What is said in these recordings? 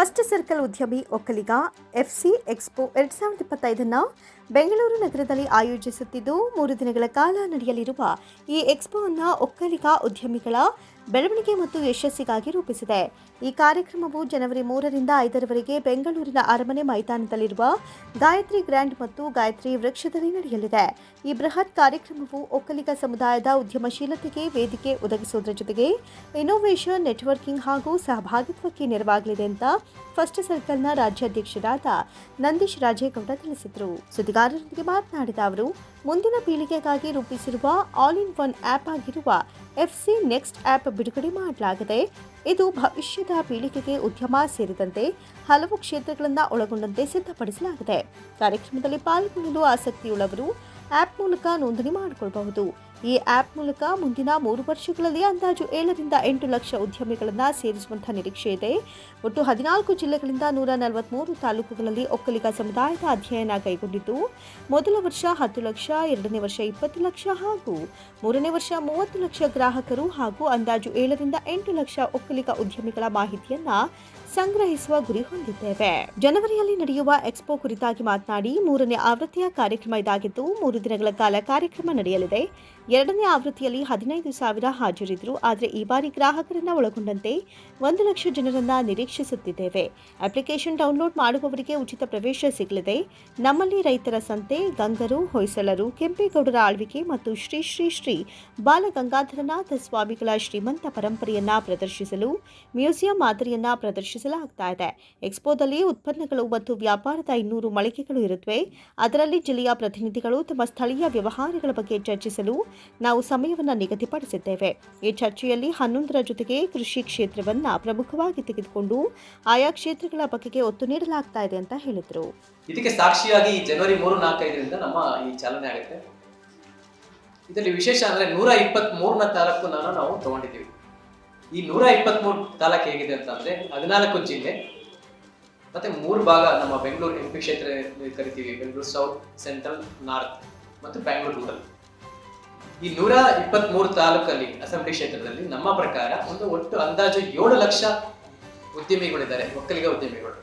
First circle ಉದ್ಯಮಿ Vokkaliga FC expo ಎರಡ್ ಸಾವಿರದ ಇಪ್ಪತ್ತೈದನ್ನು ಬೆಂಗಳೂರು ನಗರದಲ್ಲಿ ಆಯೋಜಿಸುತ್ತಿದ್ದು ಮೂರು ದಿನಗಳ ಕಾಲ ನಡೆಯಲಿರುವ ಈ ಎಕ್ಸ್ಪೋವನ್ನು ಒಕ್ಕಲಿಗ ಉದ್ಯಮಿಗಳ ಬೆಳವಣಿಗೆ ಮತ್ತು ಯಶಸ್ಸಿಗಾಗಿ ರೂಪಿಸಿದೆ. ಈ ಕಾರ್ಯಕ್ರಮವು ಜನವರಿ ಮೂರರಿಂದ ಐದರವರೆಗೆ ಬೆಂಗಳೂರಿನ ಅರಮನೆ ಮೈದಾನದಲ್ಲಿರುವ ಗಾಯತ್ರಿ ಗ್ರ್ಯಾಂಡ್ ಮತ್ತು ಗಾಯತ್ರಿ ವೃಕ್ಷದಲ್ಲಿ ನಡೆಯಲಿದೆ. ಈ ಬೃಹತ್ ಕಾರ್ಯಕ್ರಮವು ಒಕ್ಕಲಿಗ ಸಮುದಾಯದ ಉದ್ಯಮಶೀಲತೆಗೆ ವೇದಿಕೆ ಒದಗಿಸುವುದರ ಜೊತೆಗೆ ಇನ್ನೋವೇಷನ್ ನೆಟ್ವರ್ಕಿಂಗ್ ಹಾಗೂ ಸಹಭಾಗಿತ್ವಕ್ಕೆ ನೆರವಾಗಲಿದೆ ಅಂತ ಫಸ್ಟ್ ಸರ್ಕಲ್ನ ರಾಜ್ಯಾಧ್ಯಕ್ಷರಾದ ನಂದೀಶ್ ರಾಜೇಗೌಡ ತಿಳಿಸಿದರು. ಸುದ್ದಿಗಾರರೊಂದಿಗೆ ಮಾತನಾಡಿದ ಅವರು, ಮುಂದಿನ ಪೀಳಿಗೆಗಾಗಿ ರೂಪಿಸಿರುವ ಆಲ್ ಇನ್ ಒನ್ ಆ್ಯಪ್ ಆಗಿರುವ ಎಫ್ಸಿ ನೆಕ್ಸ್ಟ್ ಆ್ಯಪ್ ಬಿಡುಗಡೆ ಮಾಡಲಾಗಿದೆ, ಇದು ಭವಿಷ್ಯದ ಪೀಳಿಗೆಗೆ ಉದ್ಯಮ ಸೇರಿದಂತೆ ಹಲವು ಕ್ಷೇತ್ರಗಳನ್ನು ಒಳಗೊಂಡಂತೆ ಸಿದ್ಧಪಡಿಸಲಾಗಿದೆ. ಕಾರ್ಯಕ್ರಮದಲ್ಲಿ ಪಾಲ್ಗೊಳ್ಳಲು ಆಸಕ್ತಿಯುಳ್ಳವರು ಆ್ಯಪ್ ಮೂಲಕ ನೋಂದಣಿ ಮಾಡಿಕೊಳ್ಳಬಹುದು ಈ ಆ್ಯಪ್ ಮೂಲಕ ಮುಂದಿನ ಮೂರು ವರ್ಷಗಳಲ್ಲಿ ಅಂದಾಜು ಏಳರಿಂದ ಎಂಟು ಲಕ್ಷ ಉದ್ಯಮಿಗಳನ್ನು ಸೇರಿಸುವಂತಹ ನಿರೀಕ್ಷೆ ಇದೆ. ಒಟ್ಟು ಹದಿನಾಲ್ಕು ಜಿಲ್ಲೆಗಳಿಂದ ನೂರ ನಲವತ್ಮೂರು ತಾಲೂಕುಗಳಲ್ಲಿ ಒಕ್ಕಲಿಗ ಸಮುದಾಯದ ಅಧ್ಯಯನ ಕೈಗೊಂಡಿತು ಮೊದಲ ವರ್ಷ ಹತ್ತು ಲಕ್ಷ, ಎರಡನೇ ವರ್ಷ ಇಪ್ಪತ್ತು ಲಕ್ಷ ಹಾಗೂ ಮೂರನೇ ವರ್ಷ ಮೂವತ್ತು ಲಕ್ಷ ಗ್ರಾಹಕರು ಹಾಗೂ ಅಂದಾಜು ಏಳರಿಂದ ಎಂಟು ಲಕ್ಷ ಒಕ್ಕಲಿಗ ಉದ್ಯಮಿಗಳ ಮಾಹಿತಿಯನ್ನು ಸಂಗ್ರಹಿಸುವ ಗುರಿ ಹೊಂದಿದ್ದೇವೆ. ಜನವರಿಯಲ್ಲಿ ನಡೆಯುವ ಎಕ್ಸ್ಪೋ ಕುರಿತಾಗಿ ಮಾತನಾಡಿ, ಮೂರನೇ ಆವೃತ್ತಿಯ ಕಾರ್ಯಕ್ರಮ ಇದಾಗಿದ್ದು, ಮೂರು ದಿನಗಳ ಕಾಲ ಕಾರ್ಯಕ್ರಮ ನಡೆಯಲಿದೆ. ಎರಡನೇ ಆವೃತ್ತಿಯಲ್ಲಿ ಹದಿನೈದು ಸಾವಿರ ಹಾಜರಿದ್ದರು, ಆದರೆ ಈ ಬಾರಿ ಗ್ರಾಹಕರನ್ನ ಒಳಗೊಂಡಂತೆ ಒಂದು ಲಕ್ಷ ಜನರನ್ನ ನಿರೀಕ್ಷಿಸುತ್ತಿದ್ದೇವೆ. ಅಪ್ಲಿಕೇಶನ್ ಡೌನ್ಲೋಡ್ ಮಾಡುವವರಿಗೆ ಉಚಿತ ಪ್ರವೇಶ ಸಿಗಲಿದೆ. ನಮ್ಮಲ್ಲಿ ರೈತರ ಸಂತೆ, ಗಂಗರು, ಹೊಯ್ಸಳರು, ಕೆಂಪೇಗೌಡರ ಆಳ್ವಿಕೆ ಮತ್ತು ಶ್ರೀ ಶ್ರೀ ಶ್ರೀ ಬಾಲಗಂಗಾಧರನಾಥ ಸ್ವಾಮಿಗಳ ಶ್ರೀಮಂತ ಪರಂಪರೆಯನ್ನ ಪ್ರದರ್ಶಿಸಲು ಮ್ಯೂಸಿಯಂ ಮಾದರಿಯನ್ನು ಪ್ರದರ್ಶಿಸಲಾಗ್ತಾ ಇದೆ. ಎಕ್ಸ್ಪೋದಲ್ಲಿ ಉತ್ಪನ್ನಗಳು ಮತ್ತು ವ್ಯಾಪಾರದ ಇನ್ನೂರು ಮಳಿಗೆಗಳು ಇರುತ್ತವೆ ಅದರಲ್ಲಿ ಜಿಲ್ಲೆಯ ಪ್ರತಿನಿಧಿಗಳು ತಮ್ಮ ಸ್ಥಳೀಯ ವ್ಯವಹಾರಗಳ ಬಗ್ಗೆ ಚರ್ಚಿಸಲು ನಾವು ಸಮಯವನ್ನು ನಿಗದಿಪಡಿಸಿದ್ದೇವೆ. ಈ ಚರ್ಚೆಯಲ್ಲಿ ಹನ್ನೊಂದರ ಜೊತೆಗೆ ಕೃಷಿ ಕ್ಷೇತ್ರವನ್ನ ಪ್ರಮುಖವಾಗಿ ತೆಗೆದುಕೊಂಡು ಆಯಾ ಕ್ಷೇತ್ರಗಳ ಬಗೆಗೆ ಒತ್ತು ನೀಡಲಾಗ್ತಾ ಇದೆ ಅಂತ ಹೇಳಿದರು. ಇದಕ್ಕೆ ಸಾಕ್ಷಿಯಾಗಿ ಜನವರಿ ಮೂರು, ನಾಲ್ಕೈದರಿಂದ ನಮ್ಮ ಈ ಚಾಲನೆ ಆಗುತ್ತೆ. ಇದರಲ್ಲಿ ವಿಶೇಷ ಅಂದರೆ ನೂರ ಇಪ್ಪತ್ತ್ ಮೂರನ ತಾಲೂಕನ್ನ ನಾವು ತಗೊಂಡಿದ್ದೀವಿ. ಈ ನೂರ ಇಪ್ಪತ್ತ್ ಮೂರು ತಾಲೂಕು ಹೇಗಿದೆ ಅಂತಂದ್ರೆ ಹದಿನಾಲ್ಕು ಜಿಲ್ಲೆ, ಮತ್ತೆ ಮೂರು ಭಾಗ ನಮ್ಮ ಬೆಂಗಳೂರು ಎಂ ಪಿ ಕ್ಷೇತ್ರ ಕರಿತೀವಿ. ಬೆಂಗಳೂರು ಸೌತ್, ಸೆಂಟ್ರಲ್, ನಾರ್ತ್, ಮತ್ತು ಬ್ಯಾಂಗ್ಳೂರ್ ರೂರಲ್ ಈ ನೂರ ಇಪ್ಪತ್ತ್ ಮೂರು ತಾಲೂಕಲ್ಲಿ ಅಸೆಂಬ್ಲಿ ಕ್ಷೇತ್ರದಲ್ಲಿ ನಮ್ಮ ಪ್ರಕಾರ ಒಂದು ಒಟ್ಟು ಅಂದಾಜು ಏಳು ಲಕ್ಷ ಉದ್ಯಮಿಗಳಿದ್ದಾರೆ, ಒಕ್ಕಲಿಗ ಉದ್ಯಮಿಗಳು.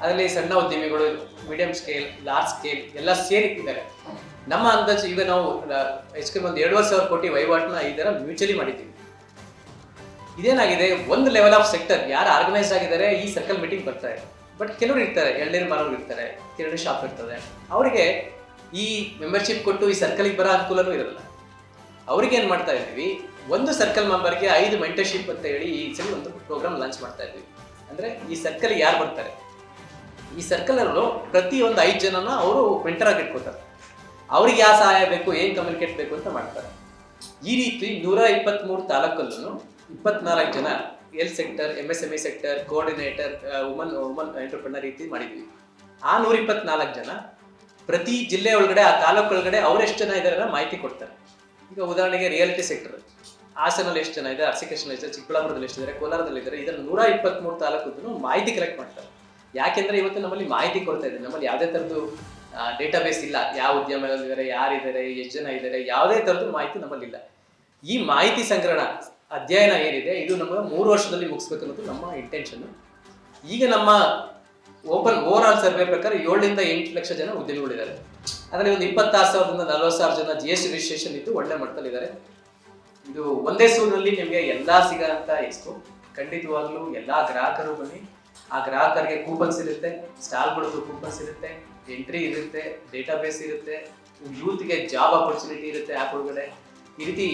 ಅದರಲ್ಲಿ ಸಣ್ಣ ಉದ್ಯಮಿಗಳು ಮೀಡಿಯಂ ಸ್ಕೇಲ್ ಲಾರ್ಜ್ ಸ್ಕೇಲ್ ಎಲ್ಲ ಸೇರಿದ್ದಾರೆ ನಮ್ಮ ಅಂದಾಜು ಈಗ ನಾವು ಹೆಚ್ಚು ಒಂದು ಎರಡುವರೆ ಸಾವಿರ ಕೋಟಿ ವಹಿವಾಟನ್ನ ಥರ ಮ್ಯೂಚುವಲಿ ಮಾಡಿದ್ದೀವಿ. ಇದೇನಾಗಿದೆ? ಒಂದು ಲೆವೆಲ್ ಆಫ್ ಸೆಕ್ಟರ್ ಯಾರು ಆರ್ಗನೈಸ್ ಆಗಿದ್ದಾರೆ? ಈ ಸರ್ಕಲ್ ಮೀಟಿಂಗ್ ಬರ್ತಾರೆ ಬಟ್ ಕೆಲವರು ಇರ್ತಾರೆ, ಎಳ್ನೀರು ಮಾರೋರು ಇರ್ತಾರೆ, ಕಿರಣಿ ಶಾಪ್ ಇರ್ತದೆ. ಅವರಿಗೆ ಈ ಮೆಂಬರ್ಶಿಪ್ ಕೊಟ್ಟು ಈ ಸರ್ಕಲಿಗೆ ಬರೋ ಅನುಕೂಲನೂ ಇರಲ್ಲ ಅವ್ರಿಗೆ ಏನು ಮಾಡ್ತಾ ಇದ್ವಿ ಒಂದು ಸರ್ಕಲ್ ಮೆಂಬರ್ಗೆ ಐದು ಮೆಂಟರ್ಶಿಪ್ ಅಂತ ಹೇಳಿ ಈ ಸಲ ಒಂದು ಪ್ರೋಗ್ರಾಮ್ ಲಾಂಚ್ ಮಾಡ್ತಾ ಇದ್ವಿ. ಅಂದ್ರೆ ಈ ಸರ್ಕಲ್ ಯಾರು ಬರ್ತಾರೆ? ಈ ಸರ್ಕಲ್ ಅವರು ಪ್ರತಿ ಒಂದು ಐದು ಜನನ ಅವರು ಮೆಂಟರ್ ಆಗಿ ಇಟ್ಕೋತಾರೆ. ಅವ್ರಿಗೆ ಯಾವ ಸಹಾಯ ಬೇಕು, ಏನು ಕಮ್ಯುನಿಕೇಟ್ ಬೇಕು ಅಂತ ಮಾಡ್ತಾರೆ. ಈ ರೀತಿ ನೂರ ಇಪ್ಪತ್ಮೂರು ತಾಲೂಕಲ್ಲೂ ಇಪ್ಪತ್ನಾಲ್ಕು ಜನ L sector M S M E sector coordinator woman woman entrepreneur ರೀತಿ ಮಾಡಿದ್ವಿ. ಆ ನೂರ ಇಪ್ಪತ್ನಾಲ್ಕು ಜನ ಪ್ರತಿ ಜಿಲ್ಲೆ ಒಳಗಡೆ, ಆ ತಾಲೂಕು ಒಳಗಡೆ ಅವ್ರು ಎಷ್ಟು ಜನ ಇದ್ದಾರೆ ಮಾಹಿತಿ ಕೊಡ್ತಾರೆ. ಈಗ ಉದಾಹರಣೆಗೆ ರಿಯಾಲಿಟಿ ಸೆಕ್ಟರ್ ಹಾಸನಲ್ಲಿ ಎಷ್ಟು ಜನ ಇದೆ ಅರ್ಸಿಕೇಶನ್ ಎಷ್ಟು ಚಿಕ್ಕಬಳ್ಳಾಪುರದಲ್ಲಿ ಎಷ್ಟು ಇದ್ದಾರೆ ಕೋಲಾರದಲ್ಲಿ ಇದ್ದಾರೆ. ಇದನ್ನು ನೂರ ಇಪ್ಪತ್ತ್ಮೂರು ತಾಲೂಕು ಮಾಹಿತಿ ಕಲೆಕ್ಟ್ ಮಾಡ್ತಾರೆ. ಯಾಕೆಂದ್ರೆ ಇವತ್ತು ನಮ್ಮಲ್ಲಿ ಮಾಹಿತಿ ಕೊಡ್ತಾ ಇದೆ. ನಮ್ಮಲ್ಲಿ ಯಾವುದೇ ಥರದ್ದು ಡೇಟಾಬೇಸ್ ಇಲ್ಲ. ಯಾವ ಉದ್ಯಮಗಳಿದ್ದಾರೆ ಯಾರಿದ್ದಾರೆ, ಎಷ್ಟು ಜನ ಇದ್ದಾರೆ, ಯಾವುದೇ ಥರದ್ದು ಮಾಹಿತಿ ನಮ್ಮಲ್ಲಿಲ್ಲ ಈ ಮಾಹಿತಿ ಸಂಗ್ರಹಣ ಅಧ್ಯಯನ ಏನಿದೆ, ಇದು ನಮ್ಮ ಮೂರು ವರ್ಷದಲ್ಲಿ ಮುಗಿಸ್ಬೇಕು ಅನ್ನೋದು ನಮ್ಮ ಇಂಟೆನ್ಷನ್ ಈಗ ನಮ್ಮ ಓಪನ್ ಓವರ್ ಆಲ್ ಸರ್ವೆ ಪ್ರಕಾರ ಏಳರಿಂದ ಎಂಟು ಲಕ್ಷ ಜನ ಉದ್ಯಮಿಗಳಿದ್ದಾರೆ. ಅದರಲ್ಲಿ ಒಂದು ಇಪ್ಪತ್ತಾರು ಸಾವಿರದಿಂದ ನಲವತ್ತು ಸಾವಿರ ಜನ ಜಿ ಎಸ್ ಟಿ ರಿಜಿಸ್ಟ್ರೇಷನ್ ಇದ್ದು ಒಳ್ಳೆ ಮಟ್ಟದಲ್ಲಿದ್ದಾರೆ. ಇದು ಒಂದೇ ಸೂರಿನಲ್ಲಿ ನಿಮಗೆ ಎಲ್ಲ ಸಿಗೋಂಥ ಎಕ್ಸ್ಪೋ ಖಂಡಿತವಾಗ್ಲೂ ಎಲ್ಲ ಗ್ರಾಹಕರು ಬನ್ನಿ. ಆ ಗ್ರಾಹಕರಿಗೆ ಕೂಪನ್ಸ್ ಇರುತ್ತೆ ಸ್ಟಾಲ್ಗಳದ್ದು ಕೂಪನ್ಸ್ ಇರುತ್ತೆ ಎಂಟ್ರಿ ಇರುತ್ತೆ ಡೇಟಾಬೇಸ್ ಇರುತ್ತೆ ಯೂತ್ಗೆ ಜಾಬ್ ಆಪರ್ಚುನಿಟಿ ಇರುತ್ತೆ ಆ್ಯಪ್ ಒಳಗಡೆ. ಈ ರೀತಿ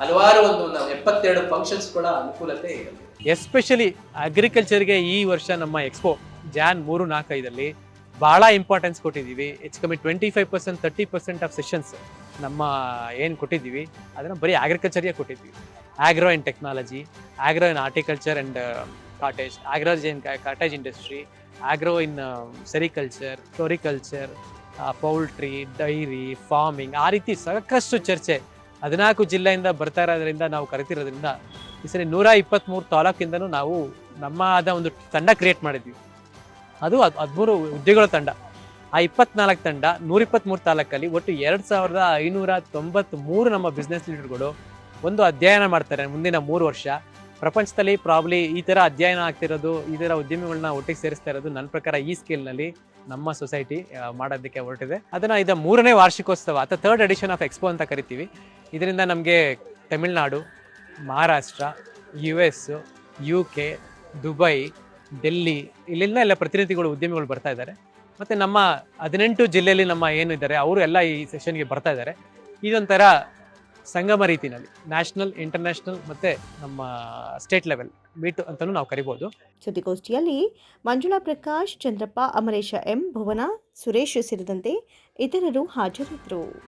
ಹಲವಾರು ಒಂದು ನಾವು ಎಪ್ಪತ್ತೆರಡು ಫಂಕ್ಷನ್ಸ್ಗಳ ಅನುಕೂಲತೆ ಇರುತ್ತೆ ಎಸ್ಪೆಷಲಿ ಅಗ್ರಿಕಲ್ಚರ್ಗೆ ಈ ವರ್ಷ ನಮ್ಮ ಎಕ್ಸ್ಪೋ ಜಾನ್ ಮೂರು ನಾಲ್ಕೈದಲ್ಲಿ ಭಾಳ ಇಂಪಾರ್ಟೆನ್ಸ್ ಕೊಟ್ಟಿದ್ದೀವಿ. ಹೆಚ್ಚು ಕಮ್ಮಿ twenty five percent thirty percent of sessions ನಮ್ಮ ಏನು ಕೊಟ್ಟಿದ್ದೀವಿ. ಅದನ್ನು ಬರೀ ಅಗ್ರಿಕಲ್ಚರಿಗೆ ಕೊಟ್ಟಿದ್ದೀವಿ. Agro in technology agro in horticulture and cottage agro in cottage industry agro in sericulture floriculture poultry dairy farming ಆ ರೀತಿ ಸಾಕಷ್ಟು ಚರ್ಚೆ ಹದಿನಾಲ್ಕು ಜಿಲ್ಲೆಯಿಂದ ಬರ್ತಾ ಇರೋದ್ರಿಂದ ನಾವು ಕರಿತಿರೋದ್ರಿಂದ ಈ ಸರಿ ನೂರ ಇಪ್ಪತ್ತ್ಮೂರು ತಾಲೂಕಿಂದನೂ ನಾವು ನಮ್ಮ ಆದ ಒಂದು ತಂಡ ಕ್ರಿಯೇಟ್ ಮಾಡಿದ್ವಿ. ಅದು ಹದಿಮೂರು ಹುದ್ದೆಗಳ ತಂಡ. ಆ ಇಪ್ಪತ್ನಾಲ್ಕು ತಂಡ ನೂರ ಇಪ್ಪತ್ತ್ಮೂರು ತಾಲೂಕಲ್ಲಿ ಒಟ್ಟು ಎರಡು ಸಾವಿರದ ಐನೂರ ತೊಂಬತ್ತ್ಮೂರು ನಮ್ಮ ಬಿಸ್ನೆಸ್ ಲೀಡರ್ಗಳು ಒಂದು ಅಧ್ಯಯನ ಮಾಡ್ತಾರೆ ಮುಂದಿನ ಮೂರು ವರ್ಷ. ಪ್ರಪಂಚದಲ್ಲಿ ಪ್ರಾಬ್ಲಿ ಈ ಥರ ಅಧ್ಯಯನ ಆಗ್ತಿರೋದು, ಈ ಥರ ಉದ್ಯಮಿಗಳನ್ನ ಒಟ್ಟಿಗೆ ಸೇರಿಸ್ತಾ ಇರೋದು ನನ್ನ ಪ್ರಕಾರ ಈ ಸ್ಕಿಲ್ನಲ್ಲಿ ನಮ್ಮ ಸೊಸೈಟಿ ಮಾಡೋದಕ್ಕೆ ಹೊರಟಿದೆ. ಅದನ್ನ ಇದು ಮೂರನೇ ವಾರ್ಷಿಕೋತ್ಸವ ಅಥವಾ ಥರ್ಡ್ ಎಡಿಷನ್ ಆಫ್ ಎಕ್ಸ್ಪೋ ಅಂತ ಕರಿತೀವಿ. ಇದರಿಂದ ನಮಗೆ Tamil Nadu, Maharashtra U S U K Dubai Delhi, ಇಲ್ಲಿಂದ ಎಲ್ಲ ಪ್ರತಿನಿಧಿಗಳು, ಉದ್ಯಮಿಗಳು ಬರ್ತಾ ಇದ್ದಾರೆ. ಮತ್ತು ನಮ್ಮ ಹದಿನೆಂಟು ಜಿಲ್ಲೆಯಲ್ಲಿ ನಮ್ಮ ಏನಿದ್ದಾರೆ ಅವರು ಎಲ್ಲ ಈ ಸೆಷನ್ಗೆ ಬರ್ತಾ ಇದ್ದಾರೆ. ಇದೊಂಥರ ಸಂಗಮ ರೀತಿನಲ್ಲಿ ನ್ಯಾಷನಲ್ ಇಂಟರ್ನ್ಯಾಷನಲ್ ಮತ್ತು ನಮ್ಮ ಸ್ಟೇಟ್ ಲೆವೆಲ್ ಮೀಟ್ ಅಂತಲೂ ನಾವು ಕರಿಬೋದು. ಸುದ್ದಿಗೋಷ್ಠಿಯಲ್ಲಿ ಮಂಜುಳಾ ಪ್ರಕಾಶ್, ಚಂದ್ರಪ್ಪ ಅಮರೇಶ ಎಂ, ಭುವನ, ಸುರೇಶ್ ಸೇರಿದಂತೆ ಇತರರು ಹಾಜರಿದ್ದರು.